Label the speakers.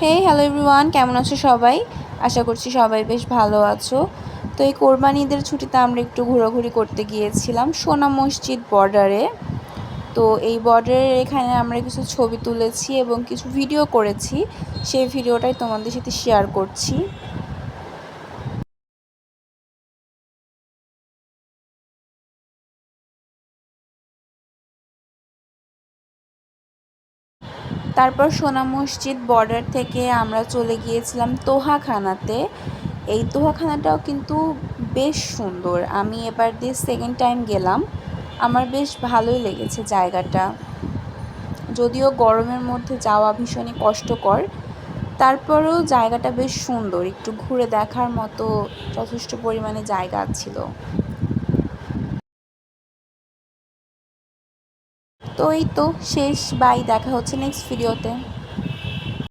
Speaker 1: হে hello everyone কেমন আছো সবাই? আশা করছি সবাই বেশ ভালো আছো। তো এই কোরবানিদের ছুটিতে আমরা একটু ঘোরাঘুরি করতে গিয়েছিলাম সোনা মসজিদ বর্ডারে তো এই বর্ডারের এখানে আমরা কিছু ছবি তুলেছি এবং কিছু ভিডিও করেছি। সেই ভিডিওটাই তোমাদের সাথে শেয়ার করছি। তারপর সোনা মসজিদ বর্ডার থেকে আমরা চলে গিয়েছিলাম তোহাখানাতে। এই তোহাখানাটাও কিন্তু বেশ সুন্দর। আমি এবার দিয়ে সেকেন্ড টাইম গেলাম। আমার বেশ ভালোই লেগেছে জায়গাটা। যদিও গরমের মধ্যে যাওয়া ভীষণই কষ্টকর। তারপরেও জায়গাটা বেশ সুন্দর। একটু ঘুরে দেখার মতো যথেষ্ট পরিমাণে জায়গা ছিল। তো এই তো শেষ বাই দেখা হচ্ছে নেক্সট ভিডিওতে